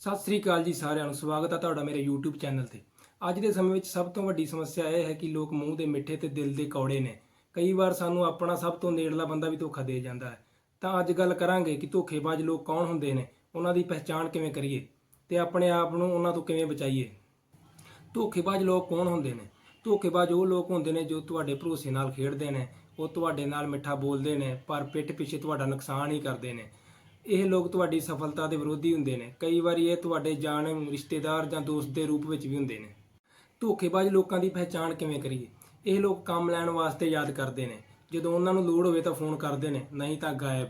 ਸਤਿ ਸ੍ਰੀ ਅਕਾਲ ਜੀ ਸਾਰਿਆਂ ਨੂੰ, ਸਵਾਗਤ ਹੈ ਤੁਹਾਡਾ ਮੇਰੇ YouTube ਚੈਨਲ ਤੇ। ਅੱਜ ਦੇ ਸਮੇਂ ਵਿੱਚ ਸਭ ਤੋਂ ਵੱਡੀ ਸਮੱਸਿਆ ਇਹ ਹੈ ਕਿ ਲੋਕ ਮੂੰਹ ਦੇ ਮਿੱਠੇ ਤੇ ਦਿਲ ਦੇ ਕੌੜੇ ਨੇ। ਕਈ ਵਾਰ ਸਾਨੂੰ ਆਪਣਾ ਸਭ ਤੋਂ ਨੇੜਲਾ ਬੰਦਾ ਵੀ ਧੋਖਾ ਦੇ ਜਾਂਦਾ ਹੈ। ਤਾਂ ਅੱਜ ਗੱਲ ਕਰਾਂਗੇ ਕਿ ਧੋਖੇਬਾਜ਼ ਲੋਕ ਕੌਣ ਹੁੰਦੇ ਨੇ, ਉਹਨਾਂ ਦੀ ਪਹਿਚਾਣ ਕਿਵੇਂ ਕਰੀਏ ਤੇ ਆਪਣੇ ਆਪ ਨੂੰ ਉਹਨਾਂ ਤੋਂ ਕਿਵੇਂ ਬਚਾਈਏ। ਧੋਖੇਬਾਜ਼ ਲੋਕ ਕੌਣ ਹੁੰਦੇ ਨੇ? ਧੋਖੇਬਾਜ਼ ਉਹ ਲੋਕ ਹੁੰਦੇ ਨੇ ਜੋ ਤੁਹਾਡੇ ਭਰੋਸੇ ਨਾਲ ਖੇਡਦੇ ਨੇ, ਉਹ ਤੁਹਾਡੇ ਨਾਲ ਮਿੱਠਾ ਬੋਲਦੇ ਨੇ, ਪਰ ਪਿੱਠ ਪਿੱਛੇ ਤੁਹਾਡਾ ਨੁਕਸਾਨ ਹੀ ਕਰਦੇ ਨੇ। ਇਹ ਲੋਕ ਤੁਹਾਡੀ ਸਫਲਤਾ ਦੇ ਵਿਰੋਧੀ ਹੁੰਦੇ ਨੇ। ਕਈ ਵਾਰੀ ਇਹ ਤੁਹਾਡੇ ਜਾਣਨ ਰਿਸ਼ਤੇਦਾਰ ਜਾਂ ਦੋਸਤ ਦੇ ਰੂਪ ਵਿੱਚ ਵੀ ਹੁੰਦੇ ਨੇ। ਧੋਖੇਬਾਜ਼ ਲੋਕਾਂ ਦੀ ਪਹਿਚਾਣ ਕਿਵੇਂ ਕਰੀਏ? ਇਹ ਲੋਕ ਕੰਮ ਲੈਣ ਵਾਸਤੇ ਯਾਦ ਕਰਦੇ ਨੇ। ਜਦੋਂ ਉਹਨਾਂ ਨੂੰ ਲੋੜ ਹੋਵੇ ਤਾਂ ਫੋਨ ਕਰਦੇ ਨੇ, ਨਹੀਂ ਤਾਂ ਗਾਇਬ।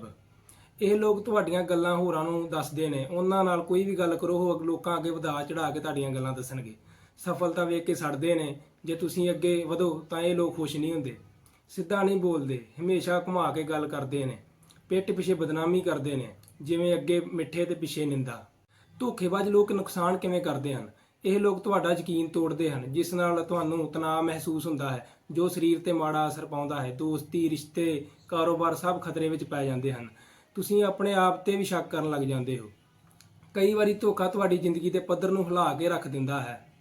ਇਹ ਲੋਕ ਤੁਹਾਡੀਆਂ ਗੱਲਾਂ ਹੋਰਾਂ ਨੂੰ ਦੱਸਦੇ ਨੇ। ਉਹਨਾਂ ਨਾਲ ਕੋਈ ਵੀ ਗੱਲ ਕਰੋ, ਉਹ ਲੋਕਾਂ ਅੱਗੇ ਵਧਾ ਚੜਾ ਕੇ ਤੁਹਾਡੀਆਂ ਗੱਲਾਂ ਦੱਸਣਗੇ। ਸਫਲਤਾ ਵੇਖ ਕੇ ਸੜਦੇ ਨੇ। ਜੇ ਤੁਸੀਂ ਅੱਗੇ ਵਧੋ ਤਾਂ ਇਹ ਲੋਕ ਖੁਸ਼ ਨਹੀਂ ਹੁੰਦੇ। ਸਿੱਧਾ ਨਹੀਂ ਬੋਲਦੇ। ਹਮੇਸ਼ਾ ਘੁਮਾ ਕੇ ਗੱਲ ਕਰਦੇ ਨੇ। ਪਿੱਠ ਪਿੱਛੇ ਬਦਨਾਮੀ ਕਰਦੇ ਨੇ। ਜਿਵੇਂ ਅੱਗੇ ਮਿੱਠੇ ਤੇ ਪਿੱਛੇ ਨਿੰਦਾ। ਧੋਖੇਬਾਜ਼ ਲੋਕ ਨੁਕਸਾਨ ਕਿਵੇਂ ਕਰਦੇ ਹਨ? ਇਹ ਲੋਕ ਤੁਹਾਡਾ ਯਕੀਨ ਤੋੜਦੇ ਹਨ, ਜਿਸ ਨਾਲ ਤੁਹਾਨੂੰ ਤਣਾਅ ਮਹਿਸੂਸ ਹੁੰਦਾ ਹੈ, ਜੋ ਸਰੀਰ ਤੇ ਮਾੜਾ ਅਸਰ ਪਾਉਂਦਾ ਹੈ। ਦੋਸਤੀ, ਰਿਸ਼ਤੇ, ਕਾਰੋਬਾਰ ਸਭ ਖਤਰੇ ਵਿੱਚ ਪੈ ਜਾਂਦੇ ਹਨ। ਤੁਸੀਂ ਆਪਣੇ ਆਪ ਤੇ ਵੀ ਸ਼ੱਕ ਕਰਨ ਲੱਗ ਜਾਂਦੇ ਹੋ। ਕਈ ਵਾਰੀ ਧੋਖਾ ਤੁਹਾਡੀ ਜ਼ਿੰਦਗੀ ਦੇ ਪੱਧਰ ਨੂੰ ਹਿਲਾ ਕੇ ਰੱਖ ਦਿੰਦਾ ਹੈ।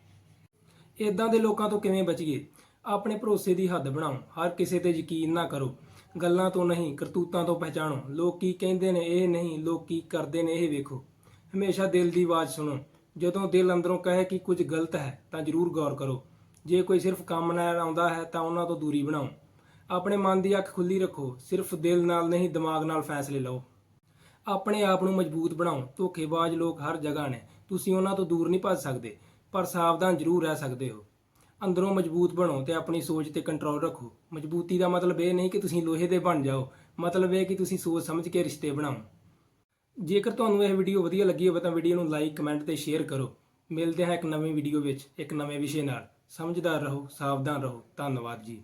ਇਦਾਂ ਦੇ ਲੋਕਾਂ ਤੋਂ ਕਿਵੇਂ ਬਚੀਏ? ਆਪਣੇ ਭਰੋਸੇ ਦੀ ਹੱਦ ਬਣਾਓ। ਹਰ ਕਿਸੇ ਤੇ ਯਕੀਨ ਨਾ ਕਰੋ। ਗੱਲਾਂ ਤੋਂ ਨਹੀਂ, ਕਰਤੂਤਾਂ ਤੋਂ ਪਹਿਚਾਣੋ। ਲੋਕ ਕੀ ਕਹਿੰਦੇ ਨੇ ਇਹ ਨਹੀਂ, ਲੋਕ ਕੀ ਕਰਦੇ ਨੇ ਇਹ ਵੇਖੋ। ਹਮੇਸ਼ਾ ਦਿਲ ਦੀ ਆਵਾਜ਼ ਸੁਣੋ। ਜਦੋਂ ਦਿਲ ਅੰਦਰੋਂ ਕਹੇ ਕਿ ਕੁਝ ਗਲਤ ਹੈ, ਤਾਂ ਜ਼ਰੂਰ ਗੌਰ ਕਰੋ। ਜੇ ਕੋਈ ਸਿਰਫ ਕੰਮ ਨਾਲ ਆਉਂਦਾ ਹੈ, ਤਾਂ ਉਹਨਾਂ ਤੋਂ ਦੂਰੀ ਬਣਾਓ। ਆਪਣੇ ਮਨ ਦੀ ਅੱਖ ਖੁੱਲੀ ਰੱਖੋ। ਸਿਰਫ ਦਿਲ ਨਾਲ ਨਹੀਂ, ਦਿਮਾਗ ਨਾਲ ਫੈਸਲੇ ਲਓ। ਆਪਣੇ ਆਪ ਨੂੰ ਮਜ਼ਬੂਤ ਬਣਾਓ। ਧੋਖੇਬਾਜ਼ ਲੋਕ ਹਰ ਜਗ੍ਹਾ ਨੇ। ਤੁਸੀਂ ਉਹਨਾਂ ਤੋਂ ਦੂਰ ਨਹੀਂ ਭੱਜ ਸਕਦੇ, ਪਰ ਸਾਵਧਾਨ ਜ਼ਰੂਰ ਰਹਿ ਸਕਦੇ ਹੋ। ਅੰਦਰੋਂ ਮਜ਼ਬੂਤ ਬਣੋ ਤੇ ਆਪਣੀ ਸੋਚ ਤੇ ਕੰਟਰੋਲ ਰੱਖੋ। ਮਜ਼ਬੂਤੀ ਦਾ ਮਤਲਬ ਇਹ ਨਹੀਂ ਕਿ ਤੁਸੀਂ ਲੋਹੇ ਦੇ ਬਣ ਜਾਓ। ਮਤਲਬ ਇਹ ਕਿ ਤੁਸੀਂ ਸੋਚ ਸਮਝ ਕੇ ਰਿਸ਼ਤੇ ਬਣਾਓ। ਜੇਕਰ ਤੁਹਾਨੂੰ ਇਹ ਵੀਡੀਓ ਵਧੀਆ ਲੱਗੀ ਹੋਵੇ ਤਾਂ ਵੀਡੀਓ ਨੂੰ ਲਾਈਕ ਕਮੈਂਟ ਤੇ ਸ਼ੇਅਰ ਕਰੋ। ਮਿਲਦੇ ਹਾਂ ਇੱਕ ਨਵੀਂ ਵੀਡੀਓ ਵਿੱਚ, ਇੱਕ ਨਵੇਂ ਵਿਸ਼ੇ ਨਾਲ। ਸਮਝਦਾਰ ਰਹੋ, ਸਾਵਧਾਨ ਰਹੋ। ਧੰਨਵਾਦ ਜੀ।